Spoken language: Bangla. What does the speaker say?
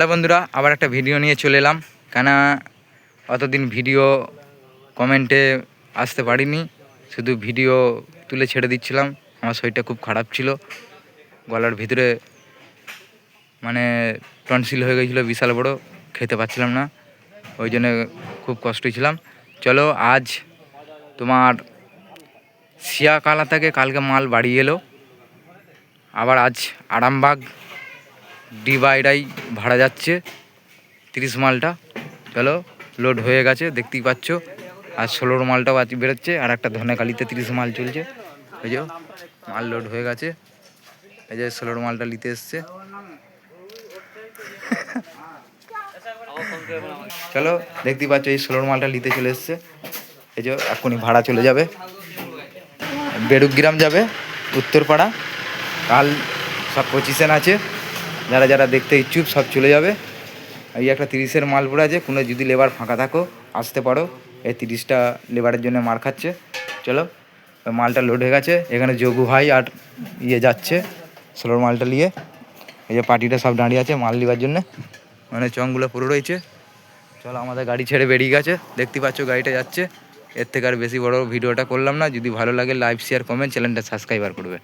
হ্যালো বন্ধুরা, আবার একটা ভিডিও নিয়ে চলে এলাম। কেন অতদিন ভিডিও কমেন্টে আসতে পারিনি। শুধু ভিডিও তুলে ছেড়ে দিচ্ছিলাম। আমার শরীরটা খুব খারাপ ছিল। গলার ভিতরে মানে টনসিল হয়ে গেছিল, বিশাল বড়। খেতে পাচ্ছিলাম না। ওই জন্য খুব কষ্ট ছিলাম। চলো, আজ তোমার শিয়াকালা থেকে কালকে মাল বাড়ি এলো। আবার আজ আরামবাগ ডিভাইডাই ভাড়া যাচ্ছে, তিরিশ মালটা। চলো লোড হয়ে গেছে, দেখতেই পাচ্ছ। আর ষোলোর মালটাও আজ বেরোচ্ছে, আর একটা ধনেকালিতে তিরিশ মাল চলছে। এই যে, মাল লোড হয়ে গেছে। এই যে, ষোলোর মালটা নিতে এসছে। চলো, দেখতেই পাচ্ছ, এই ষোলোর মালটা নিতে চলে এসছে। এই যে, এখনই ভাড়া চলে যাবে। বেড়ুগ্রাম যাবে, উত্তরপাড়া। কাল সব পজিশন আছে। যারা যারা দেখতে ইচ্ছুক সব চলে যাবে। এই একটা তিরিশের মাল পড়ে আছে, কোনো যদি লেবার ফাঁকা থাকো, আসতে পারো। এই তিরিশটা লেবারের জন্য মার খাচ্ছে। চলো, মালটা লোড হয়ে গেছে। এখানে যোগু ভাই আর ইয়ে যাচ্ছে সোলোর মালটা নিয়ে। এই যে পার্টিটা সব দাঁড়িয়ে আছে মাল নেবার জন্য। মানে চংগুলো পুরো রয়েছে। চলো, আমাদের গাড়ি ছেড়ে বেরিয়ে গেছে। দেখতে পাচ্ছ গাড়িটা যাচ্ছে। এর থেকে আর বেশি বড় ভিডিওটা করলাম না। যদি ভালো লাগে লাইভ শেয়ার কমেন্ট চ্যানেলটা সাবস্ক্রাইবার করবে।